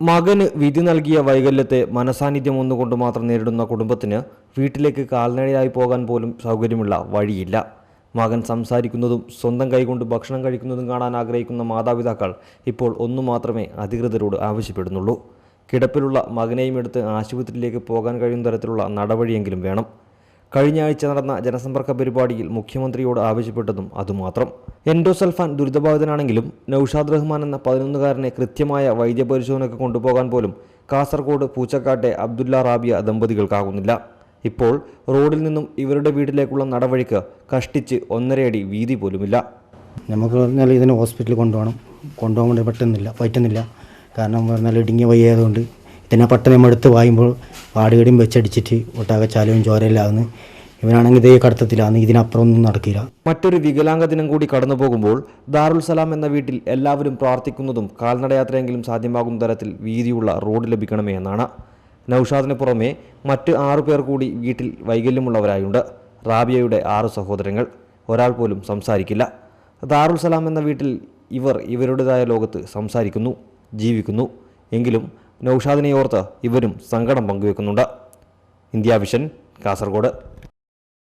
മകന് വിധി നൽകിയ വൈകല്യത്തെ മനസാന്നിധ്യം ഒന്നുകൊണ്ട് മാത്രം നേരിടുന്ന കുടുംബത്തിന് വീട്ടിലേക്ക് കാൽനടയായി പോകാൻ പോലും സൗകര്യമുള്ള വഴിയില്ല. മകൻ സംസാരിക്കുന്നതും സ്വന്തം കൈകൊണ്ട് ഭക്ഷണം കഴിക്കുന്നതും കാണാൻ ആഗ്രഹിക്കുന്ന മാതാപിതാക്കൾ ഇപ്പോൾ ഒന്നു മാത്രമേ അധികൃതരോട് ആവശ്യപ്പെടുന്നുള്ളൂ. കിടപ്പിലുള്ള മകനെയും എടുത്ത് ആശുപത്രിയിലേക്ക് പോകാൻ കഴിയുന്ന തരത്തിലുള്ള നടപടിയെങ്കിലും വേണം. കഴിഞ്ഞ ആഴ്ച നടന്ന ജനസമ്പർക്ക പരിപാടിയിൽ മുഖ്യമന്ത്രിയോട് ആവശ്യപ്പെട്ടതും അതുമാത്രം. എൻഡോസൾഫാൻ ദുരിതബാധിതനാണെങ്കിലും നൌഷാദ് റഹ്മാൻ എന്ന പതിനൊന്നുകാരനെ കൃത്യമായ വൈദ്യപരിശോധനയ്ക്ക് കൊണ്ടുപോകാൻ പോലും കാസർഗോഡ് പൂച്ചക്കാട്ടെ അബ്ദുല്ല റാബിയ ദമ്പതികൾക്കാകുന്നില്ല. ഇപ്പോൾ റോഡിൽ നിന്നും ഇവരുടെ വീട്ടിലേക്കുള്ള നടവഴിക്ക് കഷ്ടിച്ച് ഒന്നരയടി വീതി പോലുമില്ല. നമുക്ക് പറഞ്ഞാൽ ഇതിനെ ഹോസ്പിറ്റലിൽ കൊണ്ടുപോകണം. കൊണ്ടുപോകാൻ പറ്റുന്നില്ല പറ്റുന്നില്ല. കാരണം പറഞ്ഞാൽ ഇടുങ്ങിയ വയ്യായതുകൊണ്ട് ഇതിനെ പെട്ടെന്ന് നമ്മൾ എടുത്ത് വായുമ്പോൾ പാടുകടിയും വെച്ചടിച്ചിട്ട് ഒട്ടാകെ ചാലവും ചോരയില്ലാന്ന് ഇവനാണെങ്കിൽ ഇതേ കടത്തത്തിലാണ് ഇതിനപ്പുറം ഒന്നും നടക്കില്ല. മറ്റൊരു വികലാംഗ ദിനം കൂടി കടന്നു പോകുമ്പോൾ ദാറുൽ സലാം എന്ന വീട്ടിൽ എല്ലാവരും പ്രാർത്ഥിക്കുന്നതും കാൽനടയാത്രയെങ്കിലും സാധ്യമാകും തരത്തിൽ വീതിയുള്ള റോഡ് ലഭിക്കണമേ എന്നാണ്. നൌഷാദിന് പുറമെ മറ്റ് ആറു പേർ കൂടി വീട്ടിൽ വൈകല്യമുള്ളവരായുണ്ട്. റാബിയയുടെ ആറ് സഹോദരങ്ങൾ. ഒരാൾ പോലും സംസാരിക്കില്ല. ദാറുൽ സലാം എന്ന വീട്ടിൽ ഇവർ ഇവരുടേതായ ലോകത്ത് സംസാരിക്കുന്നു ജീവിക്കുന്നു. എങ്കിലും നൌഷാദിനെ ഓർത്ത് ഇവരും സങ്കടം പങ്കുവെക്കുന്നുണ്ട്. India vision Kasaragod.